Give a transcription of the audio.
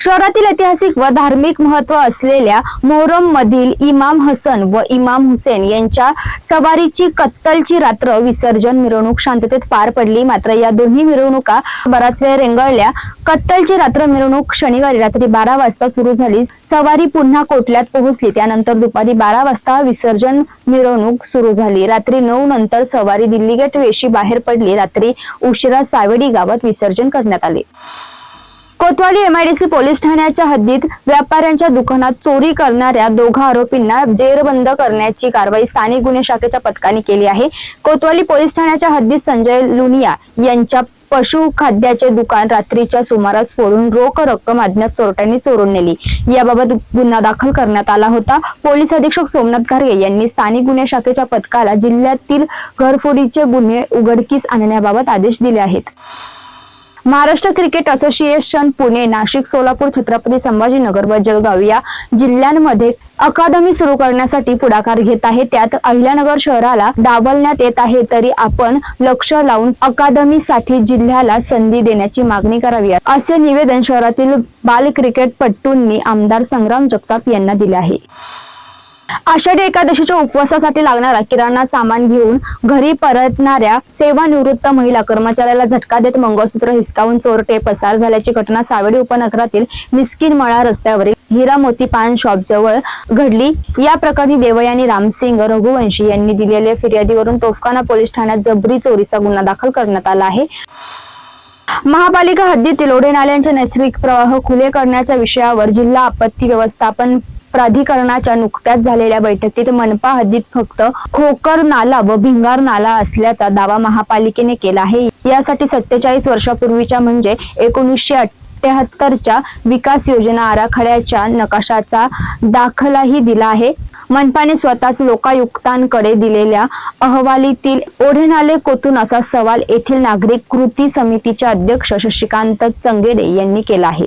शहरातील ऐतिहासिक व धार्मिक महत्त्व असलेल्या मोहरम मधील इमाम हसन व इमाम हुसेन यांच्या सवारीची कत्तलची रात्र विसर्जन मिरवणूक शांततेत पार पडली. मात्र या दोन्ही मिरवणुका बराच वेळ रेंगाळल्या. कत्तलची रात्र मिरवणूक शनिवारी रात्री बारा वाजता सुरू झाली. सवारी पुन्हा कोटल्यात पोहोचली. त्यानंतर दुपारी बारा वाजता विसर्जन मिरवणूक सुरू झाली. रात्री नऊ नंतर सवारी दिल्ली गेट वेशी बाहेर पडली. रात्री उशिरा सावेडी गावात विसर्जन करण्यात आले. कोतवाली एमआयडीसी पोलीस ठाण्याच्या हद्दीत व्यापाऱ्यांच्या दुकानात चोरी करणाऱ्या दोघा आरोपींना जेरबंद करण्याची कारवाई स्थानिक गुन्हे शाखेच्या पथकाने केली आहे. कोतवाली पोलीस ठाण्याच्या हद्दीत संजय लुनिया यांच्या पशु खाद्याचे दुकान रात्रीच्या सुमारास फोडून रोख रक्कम अज्ञात चोरट्यांनी चोरून नेली. याबाबत गुन्हा दाखल करण्यात आला होता. पोलीस अधीक्षक सोमनाथ घारगे यांनी स्थानिक गुन्हे शाखेच्या पथकाला जिल्ह्यातील घरफोडीचे गुन्हे उघडकीस आणण्याबाबत आदेश दिले आहेत. महाराष्ट्र क्रिकेट असोसिएशन पुणे नाशिक सोलापूर छत्रपती संभाजीनगर व जळगाव या जिल्ह्यांमध्ये अकादमी सुरू करण्यासाठी पुढाकार घेत आहे. त्यात अहिल्यानगर शहराला डावलण्यात येत आहे. तरी आपण लक्ष लावून अकादमीसाठी जिल्ह्याला संधी देण्याची मागणी करावी. असे निवेदन शहरातील बाल क्रिकेटपटूंनी आमदार संग्राम जगताप यांना दिले आहे. आषाढी एकादशीच्या उपवासासाठी लागणारा किराणा सामान घेऊन घरी परतणाऱ्या सेवानिवृत्त महिला कर्मचाऱ्याला झटका देत मंगळसूत्र हिसकावून चोरटे पसार झाल्याची घटना सावेडी उपनगरातील मिस्किन मळा रस्त्यावरील हिरा मोती पान शॉप जवळ घडली. या प्रकरणी देवयानी रामसिंग रघुवंशी यांनी दिलेल्या फिर्यादीवरून तोफखाना पोलीस ठाण्यात जबरी चोरीचा गुन्हा दाखल करण्यात आला आहे. महापालिका हद्दीतील ओढे नाल्यांचे नैसर्गिक प्रवाह खुले करण्याच्या विषयावर जिल्हा आपत्ती व्यवस्थापन प्राधिकरणाच्या नुकत्याच झालेल्या बैठकीत मनपा हद्दीत फक्त खोकर नाला व भिंगार नाला असल्याचा दावा महापालिकेने केला आहे. यासाठी सत्तेचाळीस वर्षापूर्वीच्या म्हणजे एकोणीसशे अठ्ठ्याहत्तरच्या विकास योजना आराखड्याच्या नकाशाचा दाखलाही दिला आहे. मनपाने स्वतःच लोकायुक्तांकडे दिलेल्या अहवालीतील ओढे नाले कोतून असा सवाल येथील नागरिक कृती समितीचे अध्यक्ष शशिकांत चंगेडे यांनी केला आहे.